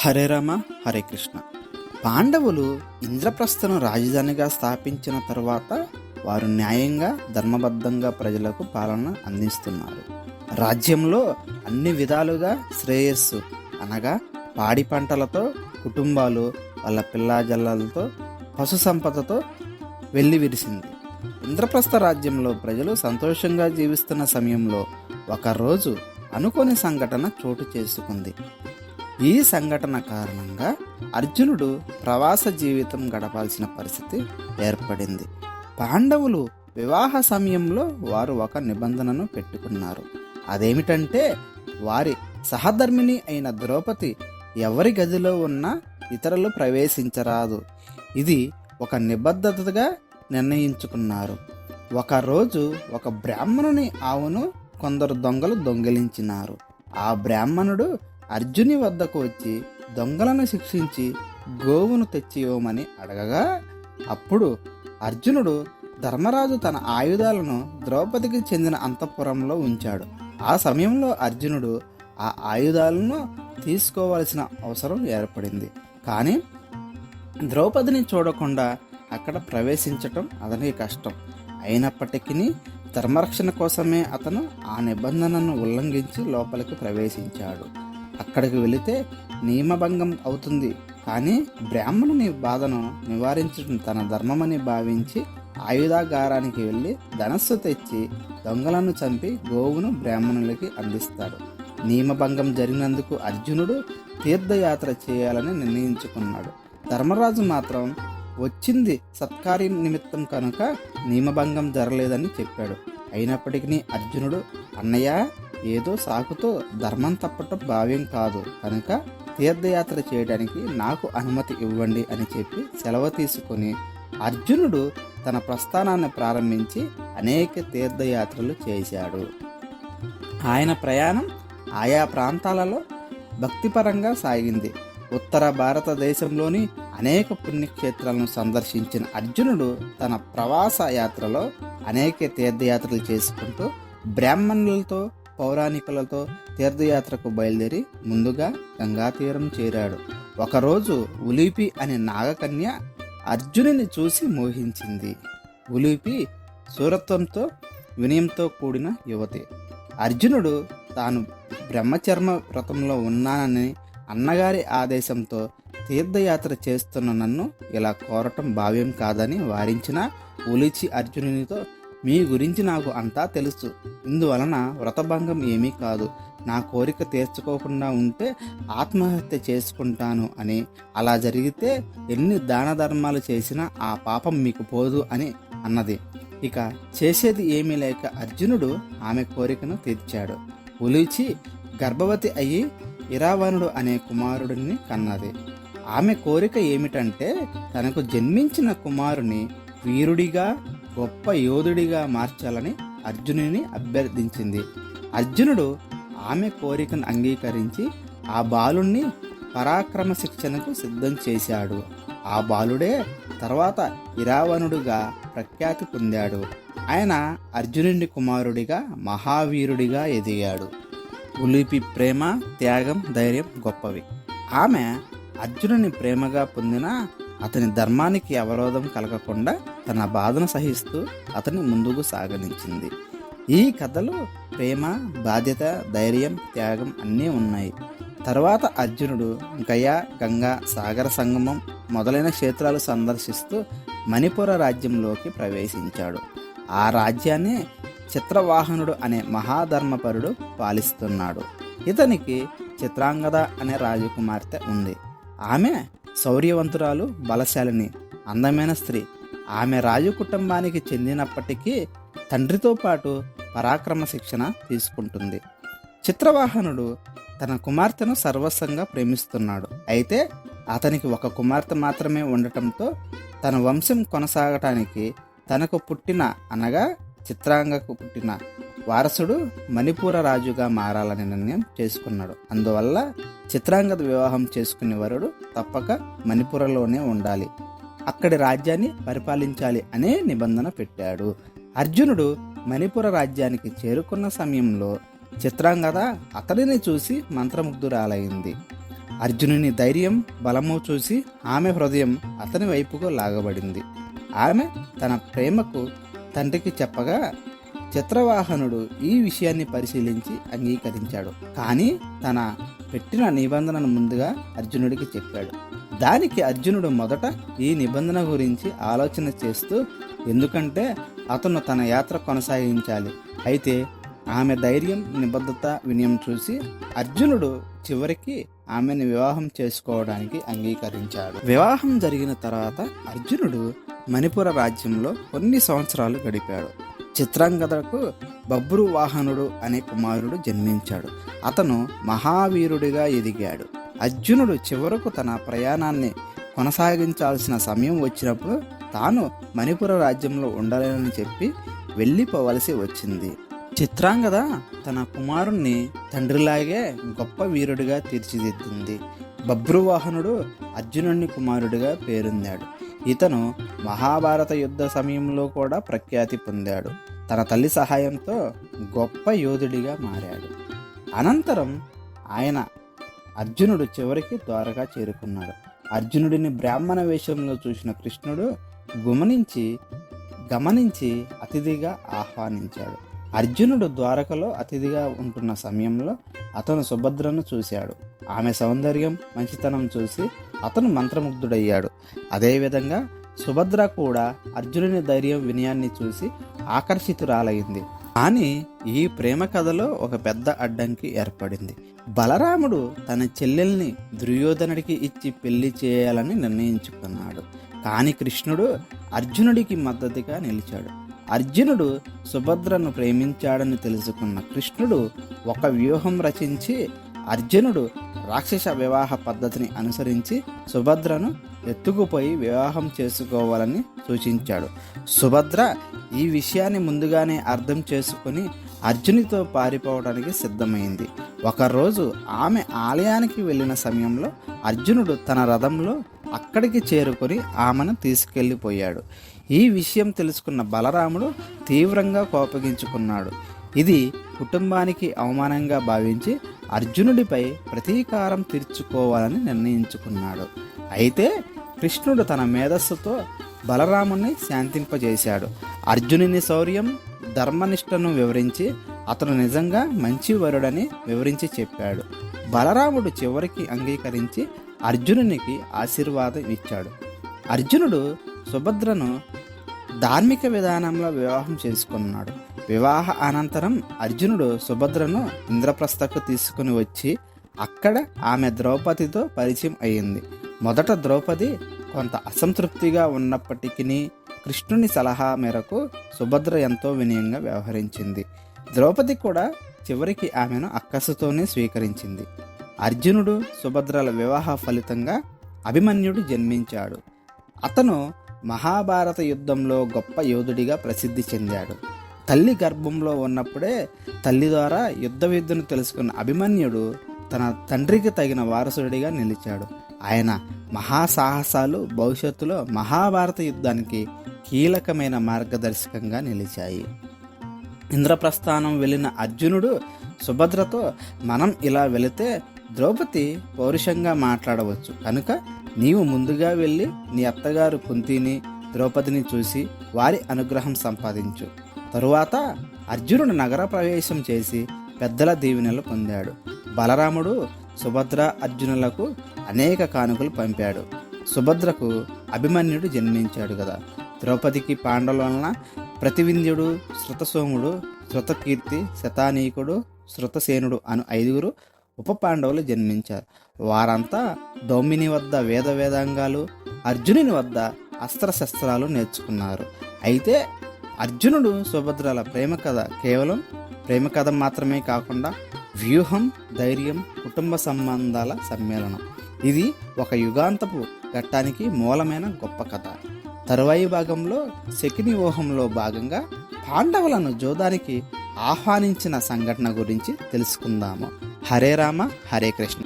హరే రామ హరే కృష్ణ. పాండవులు ఇంద్రప్రస్థను రాజధానిగా స్థాపించిన తర్వాత వారు న్యాయంగా ధర్మబద్ధంగా ప్రజలకు పాలన అందిస్తున్నారు. రాజ్యంలో అన్ని విధాలుగా శ్రేయస్సు అనగా పాడి పంటలతో కుటుంబాలు వాళ్ళ పిల్లాజల్లలతో పశు సంపదతో వెళ్ళి విరిసింది ఇంద్రప్రస్థ రాజ్యంలో ప్రజలు సంతోషంగా జీవిస్తున్న సమయంలో ఒకరోజు అనుకోని సంఘటన చోటు చేసుకుంది. ఈ సంఘటన కారణంగా అర్జునుడు ప్రవాస జీవితం గడపాల్సిన పరిస్థితి ఏర్పడింది. పాండవులు వివాహ సమయంలో వారు ఒక నిబంధనను పెట్టుకున్నారు. అదేమిటంటే వారి సహధర్మిణి అయిన ద్రౌపది ఎవరి గదిలో ఉన్నా ఇతరులు ప్రవేశించరాదు. ఇది ఒక నిబద్ధతగా నిర్ణయించుకున్నారు. ఒకరోజు ఒక బ్రాహ్మణుని ఆవును కొందరు దొంగలు దొంగిలించినారు. ఆ బ్రాహ్మణుడు అర్జుని వద్దకు వచ్చి దొంగలను శిక్షించి గోవును తెచ్చి ఇవ్వమని అడగగా అప్పుడు అర్జునుడు ధర్మరాజు తన ఆయుధాలను ద్రౌపదికి చెందిన అంతఃపురంలో ఉంచాడు. ఆ సమయంలో అర్జునుడు ఆ ఆయుధాలను తీసుకోవాల్సిన అవసరం ఏర్పడింది. కానీ ద్రౌపదిని చూడకుండా అక్కడ ప్రవేశించటం అతనికి కష్టం. అయినప్పటికీ ధర్మరక్షణ కోసమే అతను ఆ నిబంధనను ఉల్లంఘించి లోపలికి ప్రవేశించాడు. అక్కడికి వెళితే నియమభంగం అవుతుంది. కానీ బ్రాహ్మణుని బాధను నివారించడం తన ధర్మమని భావించి ఆయుధాగారానికి వెళ్ళి ధనస్సు తెచ్చి దొంగలను చంపి గోవును బ్రాహ్మణులకి అందిస్తాడు. నియమభంగం జరిగినందుకు అర్జునుడు తీర్థయాత్ర చేయాలని నిర్ణయించుకున్నాడు. ధర్మరాజు మాత్రం వచ్చింది సత్కార్యం నిమిత్తం కనుక నియమభంగం జరలేదని చెప్పాడు. అయినప్పటికీ అర్జునుడు అన్నయ్య ఏదో సాకుతో ధర్మం తప్పటం భావ్యం కాదు. కనుక తీర్థయాత్ర చేయడానికి నాకు అనుమతి ఇవ్వండి అని చెప్పి సెలవు తీసుకొని అర్జునుడు తన ప్రస్థానాన్ని ప్రారంభించి అనేక తీర్థయాత్రలు చేశాడు. ఆయన ప్రయాణం ఆయా ప్రాంతాలలో భక్తిపరంగా సాగింది. ఉత్తర భారతదేశంలోని అనేక పుణ్యక్షేత్రాలను సందర్శించిన అర్జునుడు తన ప్రవాస యాత్రలో అనేక తీర్థయాత్రలు చేసుకుంటూ బ్రాహ్మణులతో పౌరాణికులతో తీర్థయాత్రకు బయలుదేరి ముందుగా గంగా తీరం చేరాడు. ఒకరోజు ఉలిపి అనే నాగకన్య అర్జునుని చూసి మోహించింది. ఉలిపి సూరత్వంతో వినయంతో కూడిన యువతి. అర్జునుడు తాను బ్రహ్మచర్మ వ్రతంలో ఉన్నానని అన్నగారి ఆదేశంతో తీర్థయాత్ర చేస్తున్న నన్ను ఇలా కోరటం భావ్యం కాదని వారించిన ఉలిచి అర్జునునితో మీ గురించి నాకు అంతా తెలుసు. ఇందువలన వ్రతభంగం ఏమీ కాదు. నా కోరిక తీర్చుకోకుండా ఉంటే ఆత్మహత్య చేసుకుంటాను అని. అలా జరిగితే ఎన్ని దాన ధర్మాలు చేసినా ఆ పాపం మీకు పోదు అని అన్నది. ఇక చేసేది ఏమీ లేక అర్జునుడు ఆమె కోరికను తీర్చాడు. ఉలిచి గర్భవతి అయ్యి ఇరావణుడు అనే కుమారుడిని కన్నది. ఆమె కోరిక ఏమిటంటే తనకు జన్మించిన కుమారుని వీరుడిగా గొప్ప యోధుడిగా మార్చాలని అర్జునుని అభ్యర్థించింది. అర్జునుడు ఆమె కోరికను అంగీకరించి ఆ బాలుణ్ణి పరాక్రమ శిక్షణకు సిద్ధం చేశాడు. ఆ బాలుడే తర్వాత ఇరావణుడుగా ప్రఖ్యాతి పొందాడు. ఆయన అర్జునుడి కుమారుడిగా మహావీరుడిగా ఎదిగాడు. ఉలిపి ప్రేమ త్యాగం ధైర్యం గొప్పవి. ఆమె అర్జునుని ప్రేమగా పొందిన అతని ధర్మానికి అవరోధం కలగకుండా తన బాధను సహిస్తూ అతని ముందుకు సాగనించింది ఈ కథలో ప్రేమ బాధ్యత ధైర్యం త్యాగం అన్నీ ఉన్నాయి. తర్వాత అర్జునుడు గయా గంగా సాగర సంగమం మొదలైన క్షేత్రాలు సందర్శిస్తూ మణిపుర రాజ్యంలోకి ప్రవేశించాడు. ఆ రాజ్యాన్ని చిత్రవాహనుడు అనే మహాధర్మపరుడు పాలిస్తున్నాడు. ఇతనికి చిత్రాంగద అనే రాజకుమార్తె ఉంది. ఆమె శౌర్యవంతురాలు బలశాలిని అందమైన స్త్రీ. ఆమె రాజు కుటుంబానికి చెందినప్పటికీ తండ్రితో పాటు పరాక్రమ శిక్షణ తీసుకుంటుంది. చిత్రవాహనుడు తన కుమార్తెను సర్వస్వంగా ప్రేమిస్తున్నాడు. అయితే అతనికి ఒక కుమార్తె మాత్రమే ఉండటంతో తన వంశం కొనసాగటానికి తనకు పుట్టిన అనగా చిత్రాంగకు పుట్టిన వారసుడు మణిపూర రాజుగా మారాలని నిర్ణయం చేసుకున్నాడు. అందువల్ల చిత్రాంగద వివాహం చేసుకునే వరుడు తప్పక మణిపురలోనే ఉండాలి. అక్కడి రాజ్యాన్ని పరిపాలించాలి అనే నిబంధన పెట్టాడు. అర్జునుడు మణిపుర రాజ్యానికి చేరుకున్న సమయంలో చిత్రాంగద అతడిని చూసి మంత్రముగ్ధురాలైంది. అర్జునుని ధైర్యం బలము చూసి ఆమె హృదయం అతని వైపుకు లాగబడింది. ఆమె తన ప్రేమకు తండ్రికి చెప్పగా చిత్రవాహనుడు ఈ విషయాన్ని పరిశీలించి అంగీకరించాడు. కానీ తన పెట్టిన నిబంధనను ముందుగా అర్జునుడికి చెప్పాడు. దానికి అర్జునుడు మొదట ఈ నిబంధన గురించి ఆలోచన చేస్తూ ఎందుకంటే అతను తన యాత్ర కొనసాగించాలి. అయితే ఆమె ధైర్యం నిబద్ధత వినయం చూసి అర్జునుడు చివరికి ఆమెను వివాహం చేసుకోవడానికి అంగీకరించాడు. వివాహం జరిగిన తర్వాత అర్జునుడు మణిపుర రాజ్యంలో కొన్ని సంవత్సరాలు గడిపాడు. చిత్రాంగదకు బబ్రు వాహనుడు అనే కుమారుడు జన్మించాడు. అతను మహావీరుడిగా ఎదిగాడు. అర్జునుడు చివరకు తన ప్రయాణాన్ని కొనసాగించాల్సిన సమయం వచ్చినప్పుడు తాను మణిపుర రాజ్యంలో ఉండలేనని చెప్పి వెళ్ళిపోవలసి వచ్చింది. చిత్రాంగద తన కుమారుణ్ణి తండ్రిలాగే గొప్ప వీరుడిగా తీర్చిదిద్దింది. బబ్రువాహనుడు అర్జునుడిని కుమారుడిగా పేరొందాడు. ఇతను మహాభారత యుద్ధ సమయంలో కూడా ప్రఖ్యాతి పొందాడు. తన తల్లి సహాయంతో గొప్ప యోధుడిగా మారాడు. అనంతరం ఆయన అర్జునుడు చివరికి ద్వారగా చేరుకున్నాడు. అర్జునుడిని బ్రాహ్మణ వేషంలో చూసిన కృష్ణుడు గుమనించి గమనించి అతిథిగా ఆహ్వానించాడు. అర్జునుడు ద్వారకలో అతిథిగా ఉంటున్న సమయంలో అతను సుభద్రను చూశాడు. ఆమె సౌందర్యం మంచితనం చూసి అతను మంత్రముగ్ధుడయ్యాడు. అదేవిధంగా సుభద్ర కూడా అర్జునుని ధైర్యం వినయాన్ని చూసి ఆకర్షితురాలైంది. కానీ ఈ ప్రేమ కథలో ఒక పెద్ద అడ్డంకి ఏర్పడింది. బలరాముడు తన చెల్లెల్ని దుర్యోధనుడికి ఇచ్చి పెళ్ళి చేయాలని నిర్ణయించుకున్నాడు. కానీ కృష్ణుడు అర్జునుడికి మద్దతుగా నిలిచాడు. అర్జునుడు సుభద్రను ప్రేమించాడని తెలుసుకున్న కృష్ణుడు ఒక వ్యూహం రచించి అర్జునుడు రాక్షస వివాహ పద్ధతిని అనుసరించి సుభద్రను ఎత్తుకుపోయి వివాహం చేసుకోవాలని సూచించాడు. సుభద్ర ఈ విషయాన్ని ముందుగానే అర్థం చేసుకుని అర్జునితో పారిపోవడానికి సిద్ధమైంది. ఒకరోజు ఆమె ఆలయానికి వెళ్ళిన సమయంలో అర్జునుడు తన రథంలో అక్కడికి చేరుకొని ఆమెను తీసుకెళ్ళిపోయాడు. ఈ విషయం తెలుసుకున్న బలరాముడు తీవ్రంగా కోపగించుకున్నాడు. ఇది కుటుంబానికి అవమానంగా భావించి అర్జునుడిపై ప్రతీకారం తీర్చుకోవాలని నిర్ణయించుకున్నాడు. అయితే కృష్ణుడు తన మేధస్సుతో బలరాముని శాంతింపజేశాడు. అర్జునుని శౌర్యం ధర్మనిష్టను వివరించి అతను నిజంగా మంచి వరుడని వివరించి చెప్పాడు. బలరాముడు చివరికి అంగీకరించి అర్జునునికి ఆశీర్వాదం ఇచ్చాడు. అర్జునుడు సుభద్రను ధార్మిక విధానంలో వివాహం చేసుకున్నాడు. వివాహ అనంతరం అర్జునుడు సుభద్రను ఇంద్రప్రస్థకు తీసుకుని వచ్చి అక్కడ ఆమె ద్రౌపదితో పరిచయం అయింది మొదట ద్రౌపది కొంత అసంతృప్తిగా ఉన్నప్పటికీ కృష్ణుని సలహా మేరకు సుభద్ర ఎంతో వినయంగా వ్యవహరించింది. ద్రౌపది కూడా చివరికి ఆమెను అక్కసుతోనే స్వీకరించింది. అర్జునుడు సుభద్రల వివాహ ఫలితంగా అభిమన్యుడు జన్మించాడు. అతను మహాభారత యుద్ధంలో గొప్ప యోధుడిగా ప్రసిద్ధి చెందాడు. తల్లి గర్భంలో ఉన్నప్పుడే తల్లి ద్వారా యుద్ధ విద్యను తెలుసుకున్న అభిమన్యుడు తన తండ్రికి తగిన వారసుడిగా నిలిచాడు. ఆయన మహాసాహసాలు భవిష్యత్తులో మహాభారత యుద్ధానికి కీలకమైన మార్గదర్శకంగా నిలిచాయి. ఇంద్రప్రస్థానం వెళ్ళిన అర్జునుడు సుభద్రతో మనం ఇలా వెళితే ద్రౌపది పౌరుషంగా మాట్లాడవచ్చు. కనుక నీవు ముందుగా వెళ్ళి నీ అత్తగారు కుంతిని ద్రౌపదిని చూసి వారి అనుగ్రహం సంపాదించు. తరువాత అర్జునుడు నగర ప్రవేశం చేసి పెద్దల దీవెనలు పొందాడు. బలరాముడు సుభద్ర అర్జునులకు అనేక కానుకలు పంపాడు. సుభద్రకు అభిమన్యుడు జన్మించాడు కదా. ద్రౌపదికి పాండవుల వలన ప్రతివింధ్యుడు శృతసోముడు శృతకీర్తి శతానీకుడు శృతసేనుడు అను ఐదుగురు ఉప పాండవులు జన్మించారు. వారంతా దౌమిని వద్ద వేద వేదాంగాలు అర్జునుని వద్ద అస్త్రశస్త్రాలు నేర్చుకున్నారు. అయితే అర్జునుడు సుభద్రల ప్రేమ కథ కేవలం ప్రేమ కథ మాత్రమే కాకుండా వ్యూహం ధైర్యం కుటుంబ సంబంధాల సమ్మేళనం. ఇది ఒక యుగాంతపు ఘట్టానికి మూలమైన గొప్ప కథ. తరువాయి భాగంలో శకుని వ్యూహంలో భాగంగా పాండవులను జోదానికి ఆహ్వానించిన సంఘటన గురించి తెలుసుకుందాము. హరే రామ హరే కృష్ణ.